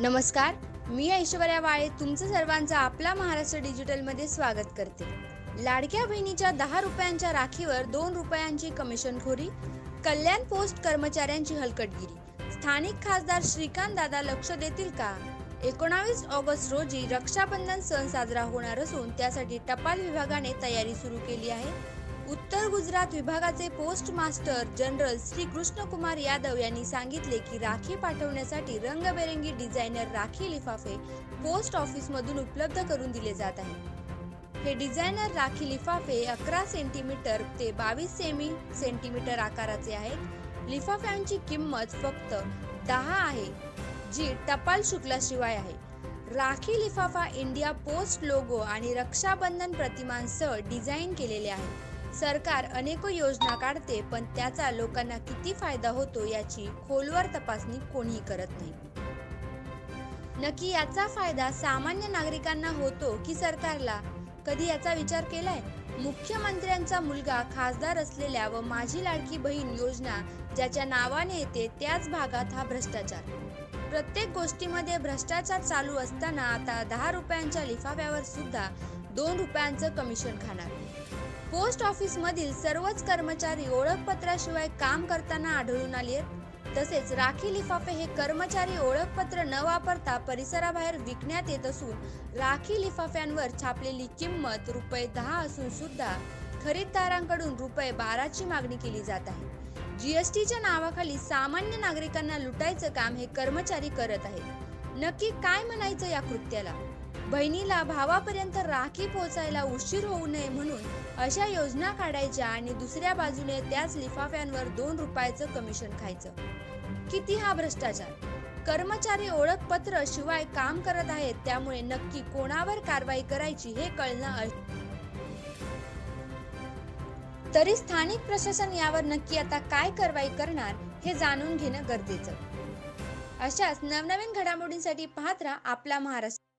नमस्कार मी ऐश्वर्या वाळे तुमचं सर्वांचं आपला महाराष्ट्र डिजिटलमध्ये स्वागत करते. लाडक्या बहिणीच्या दहा रुपयांच्या राखीवर दोन रुपयांची कमिशनखोरी कल्याण पोस्ट कर्मचाऱ्यांची हलकटगिरी. स्थानिक खासदार श्रीकांत दादा लक्ष देतील का? एकोणावीस ऑगस्ट रोजी रक्षाबंधन सण साजरा होणार असून त्यासाठी टपाल विभागाने तयारी सुरू केली आहे. उत्तर गुजरात विभागाचे post master general Shri Krishnakumar Yadav यांनी सांगितले की राखी पाठवण्यासाठी रंगबेरंगी डिझायनर राखी लिफाफे पोस्ट ऑफिस मधून उपलब्ध करून दिले जात आहे हे डिझायनर राखी लिफाफे अकरा सेंटीमीटर ते बावीस सेमी सेंटीमीटर आकाराचे आहेत. लिफाफ्यांची किंमत फक्त दहा आहे जी टपाल शुक्लाशिवाय आहे. राखी लिफाफा इंडिया पोस्ट लोगो आणि रक्षाबंधन प्रतिमांसह डिझाईन केलेले आहे सरकार अनेक योजना काढते पण त्याचा लोकांना किती फायदा होतो याची खोलवर तपासणी कोणीही करत नाही. नक्की याचा फायदा सामान्य नागरिकांना होतो की सरकारला? कधी याचा विचार केलाय? मुख्यमंत्र्यांचा मुलगा खासदार असलेल्या व माझी लाडकी बहीण योजना ज्याच्या नावाने येते त्याच भागात हा भ्रष्टाचार. प्रत्येक गोष्टीमध्ये भ्रष्टाचार चालू असताना आता दहा रुपयांच्या लिफाफ्यावर सुद्धा दोन रुपयांचं कमिशन खाणार. पोस्ट ऑफिस मधील सर्वच कर्मचारी ओळखपत्राशिवाय काम करताना आढळून आले आहेत. तसेच राखी लिफाफे हे कर्मचारी ओळखपत्र न वापरता परिसराबाहेर विकण्यात येत असून राखी लिफाफ्यांवर छापलेली किंमत रुपये दहा असून सुद्धा खरीददारांकडून रुपये बाराची मागणी केली जात आहे. जीएसटीच्या नावाखाली सामान्य नागरिकांना लुटायचं काम हे कर्मचारी करत आहेत. नक्की काय म्हणायचं या कृत्याला? बहिणीला भावापर्यंत राखी पोहोचायला उशीर होऊ नये म्हणून अशा योजना काढायच्या आणि दुसऱ्या बाजूने त्याच लिफाफ्यांवर दोन रुपयाचं कमिशन खायचं. किती हा भ्रष्टाचार? कर्मचारी ओळखपत्र शिवाय काम करत आहेत त्यामुळे नक्की कोणावर कारवाई करायची हे कळणं तरी स्थानिक प्रशासन यावर नक्की आता काय कारवाई करणार हे जाणून घेणं गरजेचं. अशाच नवनवीन घडामोडींसाठी पाहत राहा आपला महाराष्ट्र.